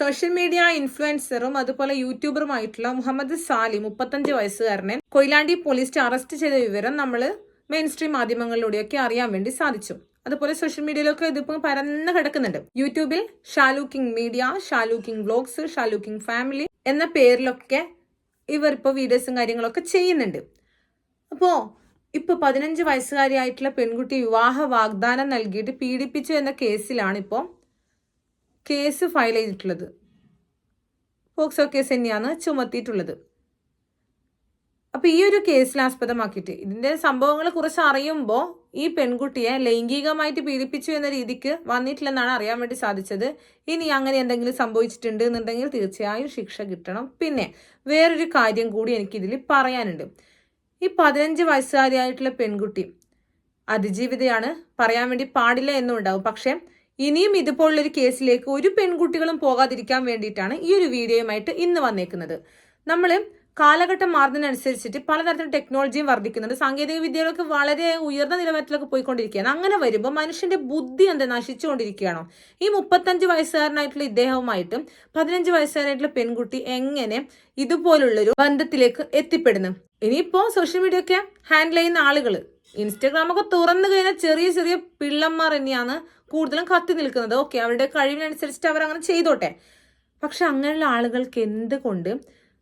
Social media ഇൻഫ്ലുവൻസറും അതുപോലെ യൂട്യൂബറുമായിട്ടുള്ള Muhammad Sally മുപ്പത്തഞ്ച് വയസ്സുകാരനെ Koyilandy police arrest ചെയ്ത വിവരം നമ്മൾ മെയിൻ സ്ട്രീം മാധ്യമങ്ങളിലൂടെയൊക്കെ അറിയാൻ വേണ്ടി സാധിച്ചു. അതുപോലെ സോഷ്യൽ മീഡിയയിലൊക്കെ ഇതിപ്പോൾ പരന്ന് കിടക്കുന്നുണ്ട്. യൂട്യൂബിൽ Shalu king media Shalu king vlogs Shalu king family എന്ന പേരിലൊക്കെ ഇവർ ഇപ്പോൾ വീഡിയോസും കാര്യങ്ങളൊക്കെ ചെയ്യുന്നുണ്ട്. അപ്പോൾ ഇപ്പോൾ പതിനഞ്ച് വയസ്സുകാരിയായിട്ടുള്ള പെൺകുട്ടി വിവാഹ വാഗ്ദാനം നൽകിയിട്ട് പീഡിപ്പിച്ചു എന്ന കേസിലാണ് ഇപ്പോൾ കേസ് ഫയൽ ചെയ്തിട്ടുള്ളത്. പോക്സോ കേസ് തന്നെയാണ് ചുമത്തിയിട്ടുള്ളത്. അപ്പൊ ഈ ഒരു കേസിൽ ആസ്പദമാക്കിയിട്ട് ഇതിന്റെ സംഭവങ്ങൾ കുറച്ച് അറിയുമ്പോൾ ഈ പെൺകുട്ടിയെ ലൈംഗികമായിട്ട് പീഡിപ്പിച്ചു എന്ന രീതിക്ക് വന്നിട്ടില്ലെന്നാണ് അറിയാൻ വേണ്ടി സാധിച്ചത്. ഇനി അങ്ങനെ എന്തെങ്കിലും സംഭവിച്ചിട്ടുണ്ട് എന്നുണ്ടെങ്കിൽ തീർച്ചയായും ശിക്ഷ കിട്ടണം. പിന്നെ വേറൊരു കാര്യം കൂടി എനിക്കിതിൽ പറയാനുണ്ട്. ഈ പതിനഞ്ച് വയസ്സുകാരിയായിട്ടുള്ള പെൺകുട്ടി അതിജീവിതയാണ് പറയാൻ വേണ്ടി പാടില്ല എന്നുണ്ടാവും. പക്ഷേ ഇനിയും ഇതുപോലുള്ളൊരു കേസിലേക്ക് ഒരു പെൺകുട്ടികളും പോകാതിരിക്കാൻ വേണ്ടിയിട്ടാണ് ഈ ഒരു വീഡിയോയുമായിട്ട് ഇന്ന് വന്നേക്കുന്നത്. നമ്മൾ കാലഘട്ടം മാറുന്നതിനനുസരിച്ചിട്ട് പലതരത്തിൽ ടെക്നോളജിയും വർദ്ധിക്കുന്നുണ്ട്. സാങ്കേതിക വിദ്യകളൊക്കെ വളരെ ഉയർന്ന നിലവാരത്തിലൊക്കെ പോയിക്കൊണ്ടിരിക്കുകയാണ്. അങ്ങനെ വരുമ്പോൾ മനുഷ്യന്റെ ബുദ്ധി എന്താ നശിച്ചുകൊണ്ടിരിക്കുകയാണോ? ഈ മുപ്പത്തഞ്ച് വയസ്സുകാരനായിട്ടുള്ള ഇദ്ദേഹവുമായിട്ടും പതിനഞ്ച് വയസ്സുകാരായിട്ടുള്ള പെൺകുട്ടി എങ്ങനെ ഇതുപോലുള്ളൊരു ബന്ധത്തിലേക്ക് എത്തിപ്പെടുന്നു? ഇനിയിപ്പോ സോഷ്യൽ മീഡിയ ഒക്കെ ഹാൻഡിൽ ചെയ്യുന്ന ആളുകൾ ഇൻസ്റ്റാഗ്രാം ഒക്കെ തുറന്നു കഴിഞ്ഞാൽ ചെറിയ ചെറിയ പിള്ളന്മാർ തന്നെയാണ് കൂടുതലും കത്തി നിൽക്കുന്നത്. ഓക്കെ അവരുടെ കഴിവിനനുസരിച്ചിട്ട് അവർ അങ്ങനെ ചെയ്തോട്ടെ. പക്ഷെ അങ്ങനെയുള്ള ആളുകൾക്ക് എന്തുകൊണ്ട്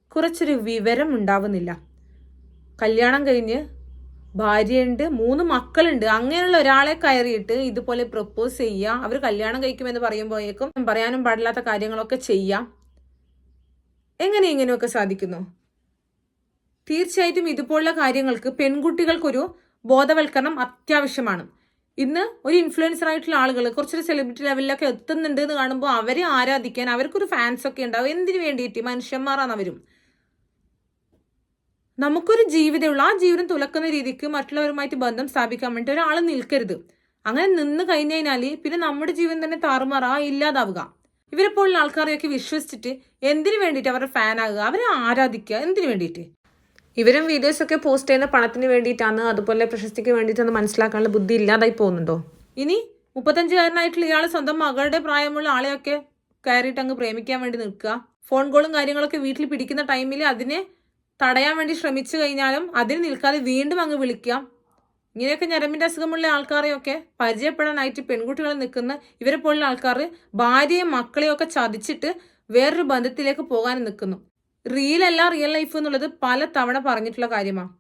കുറച്ചൊരു വിവരം ഉണ്ടാവുന്നില്ല? കല്യാണം കഴിഞ്ഞ് ഭാര്യയുണ്ട് മൂന്ന് മക്കളുണ്ട്. അങ്ങനെയുള്ള ഒരാളെ കയറിയിട്ട് ഇതുപോലെ പ്രപ്പോസ് ചെയ്യുക അവർ കല്യാണം കഴിക്കുമെന്ന് പറയുമ്പോഴേക്കും പറയാനും പാടില്ലാത്ത കാര്യങ്ങളൊക്കെ ചെയ്യാം. എങ്ങനെ ഇങ്ങനെയൊക്കെ സാധിക്കുന്നു? തീർച്ചയായിട്ടും ഇതുപോലുള്ള കാര്യങ്ങൾക്ക് പെൺകുട്ടികൾക്കൊരു ബോധവൽക്കരണം അത്യാവശ്യമാണ്. ഇന്ന് ഒരു ഇൻഫ്ലുവൻസർ ആയിട്ടുള്ള ആളുകൾ കുറച്ചൊരു സെലിബ്രിറ്റി ലെവലിലൊക്കെ എത്തുന്നുണ്ട് എന്ന് കാണുമ്പോൾ അവരെ ആരാധിക്കാൻ അവർക്കൊരു ഫാൻസ് ഒക്കെ ഉണ്ടാവും. എന്തിനു വേണ്ടിയിട്ട്? മനുഷ്യന്മാരാണ് അവരും. നമുക്കൊരു ജീവിതമുള്ള ആ ജീവിതം തുലക്കുന്ന രീതിക്ക് മറ്റുള്ളവരുമായിട്ട് ബന്ധം സ്ഥാപിക്കാൻ വേണ്ടി ഒരാൾ നിൽക്കരുത്. അങ്ങനെ നിന്ന് കഴിഞ്ഞു കഴിഞ്ഞാൽ പിന്നെ നമ്മുടെ ജീവിതം തന്നെ താറുമാറാ ഇല്ലാതാവുക. ഇവരെപ്പോലുള്ള ആൾക്കാരെയൊക്കെ വിശ്വസിച്ചിട്ട് എന്തിനു വേണ്ടിയിട്ട് അവരുടെ ഫാനാകുക അവരെ ആരാധിക്കുക? എന്തിനു വേണ്ടിയിട്ട്? ഇവരും വീഡിയോസ് ഒക്കെ പോസ്റ്റ് ചെയ്യുന്ന പണത്തിന് വേണ്ടിയിട്ടാണ് അതുപോലെ പ്രശസ്തിക്ക് വേണ്ടിയിട്ടാണ് മനസ്സിലാക്കാനുള്ള ബുദ്ധി ഇല്ലാതായി പോകുന്നുണ്ടോ? ഇനി മുപ്പത്തഞ്ചുകാരനായിട്ടുള്ള ഇയാൾ സ്വന്തം മകളുടെ പ്രായമുള്ള ആളെയൊക്കെ കയറിയിട്ട് അങ്ങ് പ്രേമിക്കാൻ വേണ്ടി നിൽക്കുക. ഫോൺ കോളും കാര്യങ്ങളൊക്കെ വീട്ടിൽ പിടിക്കുന്ന ടൈമിൽ അതിനെ തടയാൻ വേണ്ടി ശ്രമിച്ചു കഴിഞ്ഞാലും അതിന് നിൽക്കാതെ വീണ്ടും അങ്ങ് വിളിക്കാം ഇങ്ങനെയൊക്കെ ഞരമ്പിന്റെ അസുഖമുള്ള ആൾക്കാരെയൊക്കെ പരിചയപ്പെടാനായിട്ട് പെൺകുട്ടികൾ നിൽക്കുന്ന ഇവരെ പോലുള്ള ആൾക്കാർ ഭാര്യയും മക്കളെയൊക്കെ ചതിച്ചിട്ട് വേറൊരു ബന്ധത്തിലേക്ക് പോകാൻ നിൽക്കുന്നു. റിയൽ അല്ല റിയൽ ലൈഫ് എന്നുള്ളത് പല തവണ പറഞ്ഞിട്ടുള്ള കാര്യമാണ്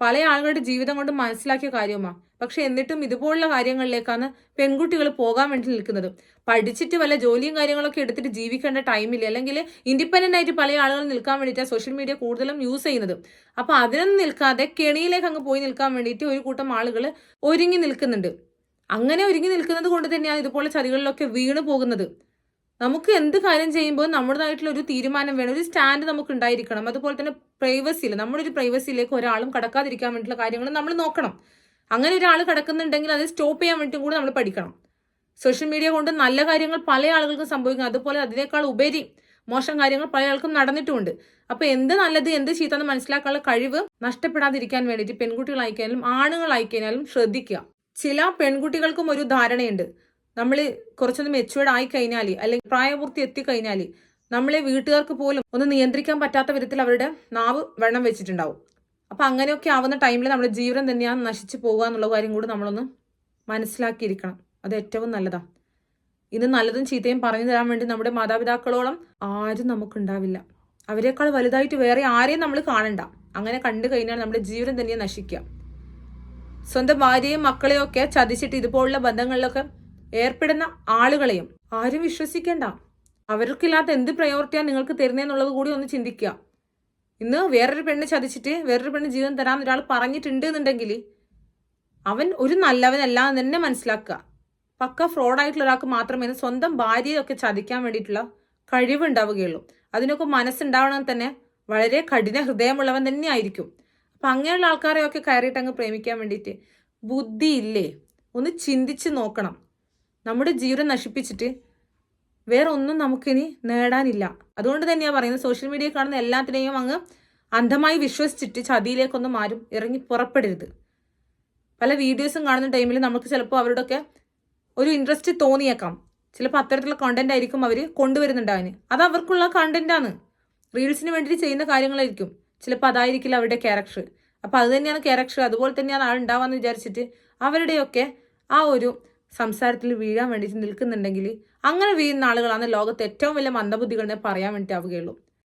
പല ആളുകളുടെ ജീവിതം കൊണ്ട് മനസ്സിലാക്കിയ കാര്യമാണ് പക്ഷെ എന്നിട്ടും ഇതുപോലുള്ള കാര്യങ്ങളിലേക്കാണ് പെൺകുട്ടികൾ പോകാൻ വേണ്ടി നിൽക്കുന്നത്. പഠിച്ചിട്ട് വല്ല ജോലിയും കാര്യങ്ങളൊക്കെ എടുത്തിട്ട് ജീവിക്കേണ്ട ടൈമില്ല അല്ലെങ്കിൽ ഇൻഡിപെൻഡന്റ് ആയിട്ട് പല ആളുകൾ നിൽക്കാൻ വേണ്ടിയിട്ടാണ് സോഷ്യൽ മീഡിയ കൂടുതലും യൂസ് ചെയ്യുന്നത്. അപ്പോൾ അതിനൊന്നും നിൽക്കാതെ കെണിയിലേക്ക് അങ്ങ് പോയി നിൽക്കാൻ വേണ്ടിയിട്ട് ഒരു കൂട്ടം ആളുകൾ ഒരുങ്ങി നിൽക്കുന്നുണ്ട്. അങ്ങനെ ഒരുങ്ങി നിൽക്കുന്നത് കൊണ്ട് തന്നെയാണ് ഇതുപോലെ ചതികളിലൊക്കെ വീണ് പോകുന്നത് നമുക്ക് എന്ത് കാര്യം ചെയ്യുമ്പോൾ നമ്മുടേതായിട്ടുള്ള ഒരു തീരുമാനം വേണം ഒരു സ്റ്റാൻഡ് നമുക്ക് ഉണ്ടായിരിക്കണം അതുപോലെ തന്നെ പ്രൈവസിയിൽ നമ്മുടെ ഒരു പ്രൈവസിയിലേക്ക് ഒരാളും കടക്കാതിരിക്കാൻ വേണ്ടിയിട്ടുള്ള കാര്യങ്ങൾ നമ്മൾ നോക്കണം. അങ്ങനെ ഒരാൾ കിടക്കുന്നുണ്ടെങ്കിൽ അത് സ്റ്റോപ്പ് ചെയ്യാൻ വേണ്ടിയിട്ടും കൂടി നമ്മൾ പഠിക്കണം. സോഷ്യൽ മീഡിയ കൊണ്ട് നല്ല കാര്യങ്ങൾ പല ആളുകൾക്കും സംഭവിക്കും. അതുപോലെ അതിനേക്കാൾ ഉപരി മോശം കാര്യങ്ങൾ പല ആൾക്കും നടന്നിട്ടുമുണ്ട്. അപ്പൊ എന്ത് നല്ലത് എന്ത് ചീത്ത എന്ന് മനസ്സിലാക്കാനുള്ള കഴിവ് നഷ്ടപ്പെടാതിരിക്കാൻ വേണ്ടിയിട്ട് പെൺകുട്ടികളായിക്കഴിഞ്ഞാലും ആണുങ്ങളായിക്കഴിഞ്ഞാലും ശ്രദ്ധിക്കുക. ചില പെൺകുട്ടികൾക്കും ഒരു ധാരണയുണ്ട്. നമ്മൾ കുറച്ചൊന്ന് മെച്ചുവേർഡ് ആയി കഴിഞ്ഞാൽ അല്ലെങ്കിൽ പ്രായപൂർത്തി എത്തിക്കഴിഞ്ഞാൽ നമ്മളെ വീട്ടുകാർക്ക് പോലും ഒന്ന് നിയന്ത്രിക്കാൻ പറ്റാത്ത വിധത്തിൽ അവരുടെ നാവ് വെള്ളം വെച്ചിട്ടുണ്ടാവും. അപ്പം അങ്ങനെയൊക്കെ ആവുന്ന ടൈമിൽ നമ്മുടെ ജീവൻ തന്നെയാണ് നശിച്ച് പോകുക എന്നുള്ള കാര്യം കൂടി നമ്മളൊന്ന് മനസ്സിലാക്കിയിരിക്കണം. അത് ഏറ്റവും നല്ലതാണ് ഇന്ന് നല്ലതും ചീത്തയും പറഞ്ഞു തരാൻ വേണ്ടി നമ്മുടെ മാതാപിതാക്കളോളം ആരും നമുക്കുണ്ടാവില്ല. അവരെക്കാൾ വലുതായിട്ട് വേറെ ആരെയും നമ്മൾ കാണണ്ട. അങ്ങനെ കണ്ടു കഴിഞ്ഞാൽ നമ്മുടെ ജീവൻ തന്നെ നശിക്കുക. സ്വന്തം ഭാര്യയും മക്കളെയും ഒക്കെ ചതിച്ചിട്ട് ഇതുപോലുള്ള ബന്ധങ്ങളിലൊക്കെ ഏർപ്പെടുന്ന ആളുകളെയും ആരും വിശ്വസിക്കേണ്ട. അവർക്കില്ലാത്ത എന്ത് പ്രയോറിറ്റിയാണ് നിങ്ങൾക്ക് തരുന്നതെന്നുള്ളത് കൂടി ഒന്ന് ചിന്തിക്കുക. ഇന്ന് വേറൊരു പെണ്ണ് ചതിച്ചിട്ട് വേറൊരു പെണ്ണ് ജീവൻ തരാമെന്ന് ഒരാൾ പറഞ്ഞിട്ടുണ്ട് എന്നുണ്ടെങ്കിൽ അവൻ ഒരു നല്ലവനല്ല എന്ന് തന്നെ മനസ്സിലാക്കുക. പക്ക ഫ്രോഡായിട്ടുള്ള ഒരാൾക്ക് മാത്രമേ സ്വന്തം ഭാര്യയൊക്കെ ചതിക്കാൻ വേണ്ടിയിട്ടുള്ള കഴിവുണ്ടാവുകയുള്ളൂ. അതിനൊക്കെ മനസ്സുണ്ടാവണം തന്നെ വളരെ കഠിന ഹൃദയമുള്ളവൻ തന്നെ ആയിരിക്കും അപ്പം അങ്ങനെയുള്ള ആൾക്കാരെയൊക്കെ കയറിയിട്ട് അങ്ങ് പ്രേമിക്കാൻ വേണ്ടിയിട്ട് ബുദ്ധിയില്ലേ? ഒന്ന് ചിന്തിച്ച് നോക്കണം. നമ്മുടെ ജീവിതം നശിപ്പിച്ചിട്ട് വേറെ ഒന്നും നമുക്കിനി നേടാനില്ല. അതുകൊണ്ട് തന്നെയാണ് പറയുന്നത് സോഷ്യൽ മീഡിയയിൽ കാണുന്ന എല്ലാത്തിനെയും അങ്ങ് അന്ധമായി വിശ്വസിച്ചിട്ട് ചതിയിലേക്കൊന്നും ആരും ഇറങ്ങി പുറപ്പെടരുത്. പല വീഡിയോസും കാണുന്ന ടൈമിൽ നമുക്ക് ചിലപ്പോൾ അവരോടൊക്കെ ഒരു ഇൻട്രസ്റ്റ് തോന്നിയേക്കാം. ചിലപ്പോൾ അത്തരത്തിലുള്ള കണ്ടന്റ് ആയിരിക്കും അവർ കൊണ്ടുവരുന്നുണ്ടാവിന്. അത് അവർക്കുള്ള കണ്ടന്റാണ് റീൽസിന് വേണ്ടിയിട്ട് ചെയ്യുന്ന കാര്യങ്ങളായിരിക്കും. ചിലപ്പോൾ അതായിരിക്കില്ല അവരുടെ ക്യാരക്ടർ അപ്പോൾ അത് തന്നെയാണ് ക്യാരക്ടർ അതുപോലെ തന്നെയാണ് ആളുണ്ടാവാന്ന് വിചാരിച്ചിട്ട് അവരുടെയൊക്കെ ആ ഒരു സംസാരത്തിൽ വീഴാൻ വേണ്ടിയിട്ട് നിൽക്കുന്നുണ്ടെങ്കിൽ അങ്ങനെ വീഴുന്ന ആളുകളാണ് ലോകത്ത് ഏറ്റവും വലിയ മന്ദബുദ്ധികളെ പറയാൻ വേണ്ടിയിട്ടാവുകയുള്ളൂ.